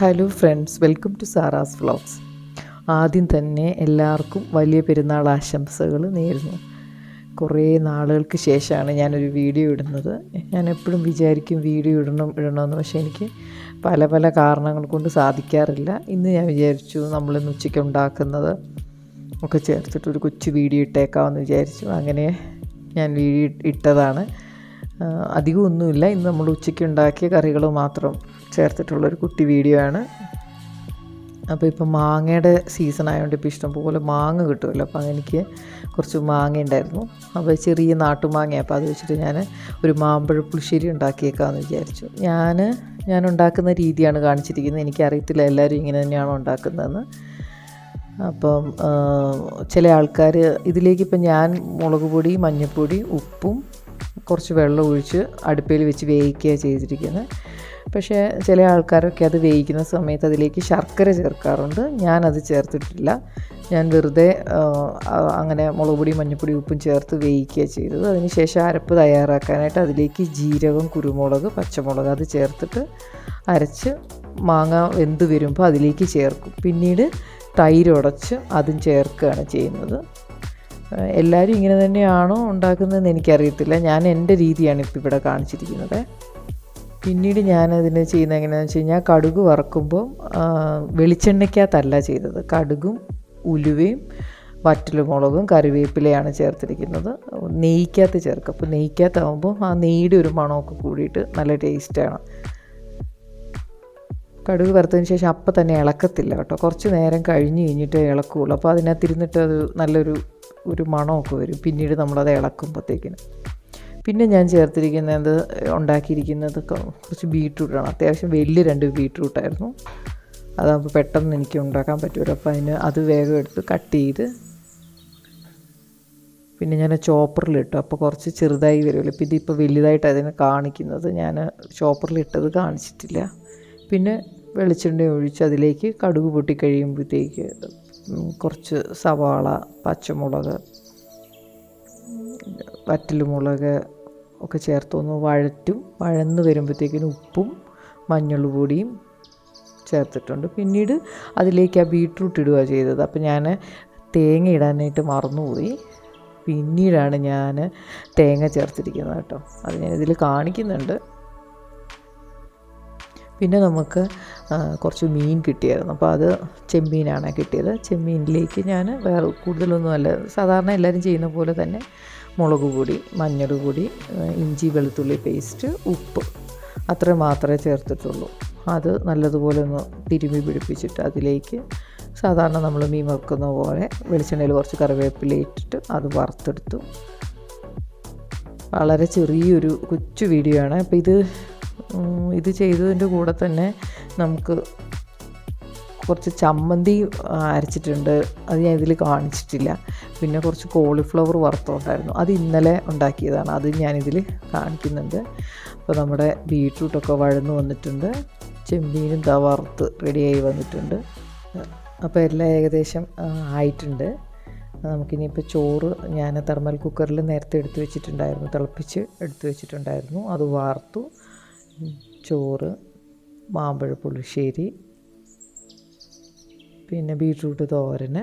Hello friends welcome to Sara's vlogs. ആദ്യം തന്നെ എല്ലാവർക്കും വലിയ പെരുന്നാൾ ആശംസകൾ നേരുന്നു. കുറേ നാളുകൾക്ക് ശേഷമാണ് ഞാനൊരു വീഡിയോ ഇടുന്നത്. ഞാൻ എപ്പോഴും വിചാരിക്കും വീഡിയോ ഇടണം ഇടണമെന്ന്. പക്ഷേ എനിക്ക് പല പല കാരണങ്ങൾ കൊണ്ട് സാധിക്കാറില്ല. ഇന്ന് ഞാൻ വിചാരിച്ചു നമ്മളിന്ന് ഉച്ചയ്ക്ക് ഉണ്ടാക്കുന്നത് ഒക്കെ ചേർത്തിട്ട് ഒരു കൊച്ചു വീഡിയോ ഇട്ടേക്കാമെന്ന് വിചാരിച്ചു. അങ്ങനെ ഞാൻ വീഡിയോ ഇട്ടതാണ്. അധികമൊന്നുമില്ല ഇന്ന് നമ്മൾ ഉച്ചയ്ക്ക് ഉണ്ടാക്കിയ കറികൾ മാത്രം ചേർത്തിട്ടുള്ളൊരു കുട്ടി വീഡിയോ ആണ്. അപ്പോൾ ഇപ്പം മാങ്ങയുടെ സീസൺ ആയതുകൊണ്ട് ഇപ്പോൾ ഇഷ്ടംപോലെ മാങ്ങ കിട്ടുമല്ലോ. അപ്പോൾ എനിക്ക് കുറച്ച് മാങ്ങ ഉണ്ടായിരുന്നു അപ്പോൾ ചെറിയ നാട്ടുമാങ്ങ അപ്പോൾ അത് വെച്ചിട്ട് ഞാൻ ഒരു മാമ്പഴ പുളിശ്ശേരി ഉണ്ടാക്കിയേക്കാമെന്ന് വിചാരിച്ചു. ഞാൻ ഞാൻ ഉണ്ടാക്കുന്ന രീതിയാണ് കാണിച്ചിരിക്കുന്നത്. എനിക്കറിയത്തില്ല എല്ലാവരും ഇങ്ങനെ തന്നെയാണോ ഉണ്ടാക്കുന്നതെന്ന്. അപ്പം ചില ആൾക്കാർ ഇതിലേക്ക് ഇപ്പം ഞാൻ മുളക് പൊടി മഞ്ഞൾപ്പൊടി ഉപ്പും കുറച്ച് വെള്ളം ഒഴിച്ച് അടുപ്പയിൽ വെച്ച് വേവിക്കുക ചെയ്തിരിക്കുന്നത് പക്ഷേ ചില ആൾക്കാരൊക്കെ അത് വേവിക്കുന്ന സമയത്ത് അതിലേക്ക് ശർക്കര ചേർക്കാറുണ്ട്. ഞാനത് ചേർത്തിട്ടില്ല. ഞാൻ വെറുതെ അങ്ങനെ മുളക് പൊടി മഞ്ഞൾപ്പൊടി ഉപ്പും ചേർത്ത് വേവിക്കുക ചെയ്തത്. അതിനുശേഷം അരപ്പ് തയ്യാറാക്കാനായിട്ട് അതിലേക്ക് ജീരകം കുരുമുളക് പച്ചമുളക് അത് ചേർത്തിട്ട് അരച്ച് മാങ്ങ വെന്ത് വരുമ്പോൾ അതിലേക്ക് ചേർക്കും. പിന്നീട് തൈര് ഉടച്ച് അതും ചേർക്കുകയാണ് ചെയ്യുന്നത്. എല്ലാവരും ഇങ്ങനെ തന്നെയാണോ ഉണ്ടാക്കുന്നതെന്ന് എനിക്കറിയത്തില്ല. ഞാൻ എന്റെ രീതിയാണ് ഇപ്പോൾ ഇവിടെ കാണിച്ചിരിക്കുന്നത്. പിന്നീട് ഞാനതിന് ചെയ്യുന്നത് എങ്ങനെയാണെന്ന് വെച്ച് കഴിഞ്ഞാൽ കടുക് വറക്കുമ്പോൾ വെളിച്ചെണ്ണയ്ക്കകത്തല്ല ചെയ്തത്. കടുകും ഉലുവയും വറ്റലുമുളകും കറിവേപ്പിലയാണ് ചേർത്തിരിക്കുന്നത്. നെയ്ക്കകത്ത് ചേർക്കുക. അപ്പോൾ നെയ്ക്കകത്താവുമ്പോൾ ആ നെയ്യുടെ ഒരു മണമൊക്കെ കൂടിയിട്ട് നല്ല ടേസ്റ്റാണ്. കടുക് വറുത്തതിന് ശേഷം അപ്പം തന്നെ ഇളക്കത്തില്ല കേട്ടോ. കുറച്ച് നേരം കഴിഞ്ഞ് കഴിഞ്ഞിട്ട് ഇളക്കുകയുള്ളൂ അപ്പോൾ അതിനകത്തിരുന്നിട്ട് അത് നല്ലൊരു ഒരു മണമൊക്കെ വരും. പിന്നീട് നമ്മളത് ഇളക്കുമ്പോഴത്തേക്കിന് പിന്നെ ഞാൻ ചേർത്തിരിക്കുന്നത് ഉണ്ടാക്കിയിരിക്കുന്നത് കുറച്ച് ബീട്രൂട്ടാണ് അത്യാവശ്യം വലിയ രണ്ട് ബീട്രൂട്ടായിരുന്നു അതാകുമ്പോൾ പെട്ടെന്ന് എനിക്ക് ഉണ്ടാക്കാൻ പറ്റുമല്ലോ അപ്പോൾ അതിന് അത് വേഗം എടുത്ത് കട്ട് ചെയ്ത് പിന്നെ ഞാൻ ചോപ്പറിലിട്ടു അപ്പോൾ കുറച്ച് ചെറുതായി വരുമല്ലോ ഇപ്പോൾ ഇതിപ്പോൾ വലുതായിട്ട് അതിനെ കാണിക്കുന്നത് ഞാൻ ചോപ്പറിലിട്ടത് കാണിച്ചിട്ടില്ല. പിന്നെ വെളിച്ചെണ്ണ ഒഴിച്ച് അതിലേക്ക് കടുക് പൊട്ടി കഴിയുമ്പോഴത്തേക്ക് കുറച്ച് സവാള പച്ചമുളക് വറ്റൽമുളക് ഒക്കെ ചേർത്തൊന്ന് വഴറ്റും വഴന്ന് വരുമ്പോഴത്തേക്കിന് ഉപ്പും മഞ്ഞൾ പൊടിയും ചേർത്തിട്ടുണ്ട്. പിന്നീട് അതിലേക്ക് ആ ബീട്രൂട്ട് ഇടുക ചെയ്തത്. അപ്പോൾ ഞാൻ തേങ്ങ ഇടാനായിട്ട് മറന്നുപോയി. പിന്നീടാണ് ഞാൻ തേങ്ങ ചേർത്തിരിക്കുന്നത് കേട്ടോ. അത് ഞാൻ ഇതിൽ കാണിക്കുന്നുണ്ട്. പിന്നെ നമുക്ക് കുറച്ച് മീൻ കിട്ടിയായിരുന്നു. അപ്പോൾ അത് ചെമ്മീനാണ് കിട്ടിയത്. ചെമ്മീനിലേക്ക് ഞാൻ വേറെ കൂടുതലൊന്നുമല്ല. സാധാരണ എല്ലാവരും ചെയ്യുന്ന പോലെ തന്നെ മുളക് പൊടി മഞ്ഞൾ ഇഞ്ചി വെളുത്തുള്ളി പേസ്റ്റ് ഉപ്പ്. അത്ര മാത്രമേ ചേർത്തിട്ടുള്ളൂ. അത് നല്ലതുപോലെ ഒന്ന് തിരുമി പിടിപ്പിച്ചിട്ട് അതിലേക്ക് സാധാരണ നമ്മൾ മീൻ വറുക്കുന്ന പോലെ വെളിച്ചെണ്ണയിൽ കുറച്ച് കറിവേപ്പില ഇട്ടിട്ട് അത് വറുത്തെടുത്തു. വളരെ ചെറിയൊരു കൊച്ചു വീഡിയോ ആണ്. അപ്പോൾ ഇത് ഇത് ചെയ്തതിന്റെ കൂടെ തന്നെ നമുക്ക് കുറച്ച് ചമ്മന്തി അരച്ചിട്ടുണ്ട്. അത് ഞാൻ ഇതിൽ കാണിച്ചിട്ടില്ല. പിന്നെ കുറച്ച് കോളിഫ്ലവർ വറുത്തുണ്ടായിരുന്നു അത് ഇന്നലെ ഉണ്ടാക്കിയതാണ്. അത് ഞാനിതിൽ കാണിക്കുന്നുണ്ട്. അപ്പോൾ നമ്മുടെ ബീട്രൂട്ടൊക്കെ വഴന്ന് വന്നിട്ടുണ്ട്. ചെമ്മീനും ദാ വറുത്ത് റെഡിയായി വന്നിട്ടുണ്ട്. അപ്പോൾ എല്ലാം ഏകദേശം ആയിട്ടുണ്ട്. നമുക്കിനിയിപ്പോൾ ചോറ് ഞാൻ തെർമൽ കുക്കറിൽ നേരത്തെ എടുത്തു വെച്ചിട്ടുണ്ടായിരുന്നു. തിളപ്പിച്ച് എടുത്തു വെച്ചിട്ടുണ്ടായിരുന്നു. അത് വാർത്തു. ചോറ് മാമ്പഴ പുളിശ്ശേരി പിന്നെ ബീട്രൂട്ട് തോരൻ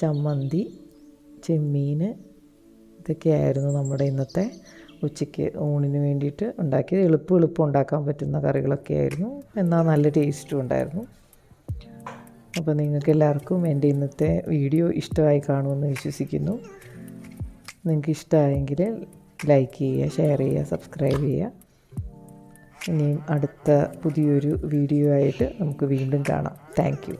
ചമ്മന്തി ചെമ്മീൻ ഇതൊക്കെയായിരുന്നു നമ്മുടെ ഇന്നത്തെ ഉച്ചയ്ക്ക് ഊണിന് വേണ്ടിയിട്ട് ഉണ്ടാക്കിയത്. എളുപ്പം എളുപ്പം ഉണ്ടാക്കാൻ പറ്റുന്ന കറികളൊക്കെ ആയിരുന്നു. എന്നാൽ നല്ല ടേസ്റ്റും ഉണ്ടായിരുന്നു. അപ്പോൾ നിങ്ങൾക്ക് എല്ലാവർക്കും എന്റെ ഇന്നത്തെ വീഡിയോ ഇഷ്ടമായി കാണുമെന്ന് വിശ്വസിക്കുന്നു. നിങ്ങൾക്ക് ഇഷ്ടമായെങ്കിൽ ലൈക്ക് ചെയ്യുക ഷെയർ ചെയ്യുക സബ്സ്ക്രൈബ് ചെയ്യുക. ഇനിയും അടുത്ത പുതിയൊരു വീഡിയോ ആയിട്ട് നമുക്ക് വീണ്ടും കാണാം. താങ്ക്